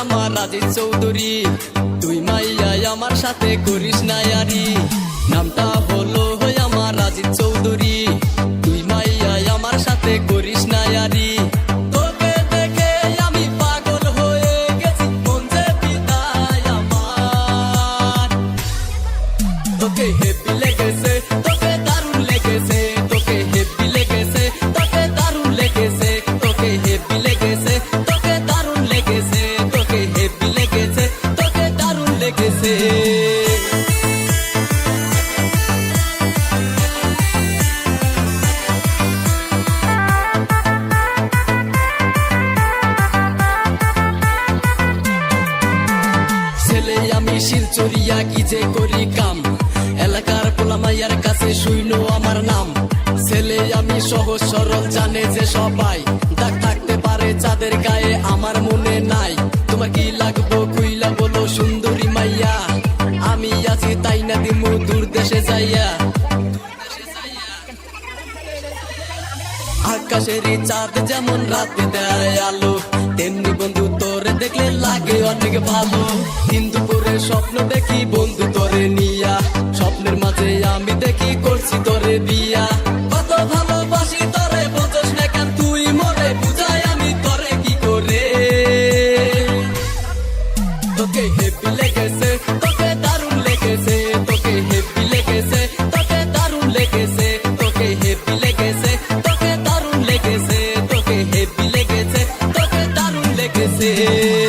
রাজি চৌধুরী তুই মাইয়াই আমার সাথে করিস না আরি নামটা ছেলে, আমি শিলচরিয়া কি যে করি কাম। এলাকার পোলামাইয়ার কাছে শুইলো আমার নাম। ছেলে, আমি সহজ সরল, জানে যে সবাই দাগ থাকতে পারে চাঁদের গায়ে আমার মনে নাই। তোমার কি লাগবো, কুইলা বলো সুন্দরী মাইয়া। আমি আছি তাই না দিমু দূর দেশে যাইয়া। আকাশেরই চাঁদ যেমন রাতে দেয় আলো তেমনি বন্ধু তোরে দেখলে লাগে অনেক ভালো। কিন্তু পরে স্বপ্ন দেখি বন্ধু তোরে নিয়া স্বপ্নের মাঝে আমি দেখি করছি তোরে বিয়া। Okay, ভালোবাসি তোরে você.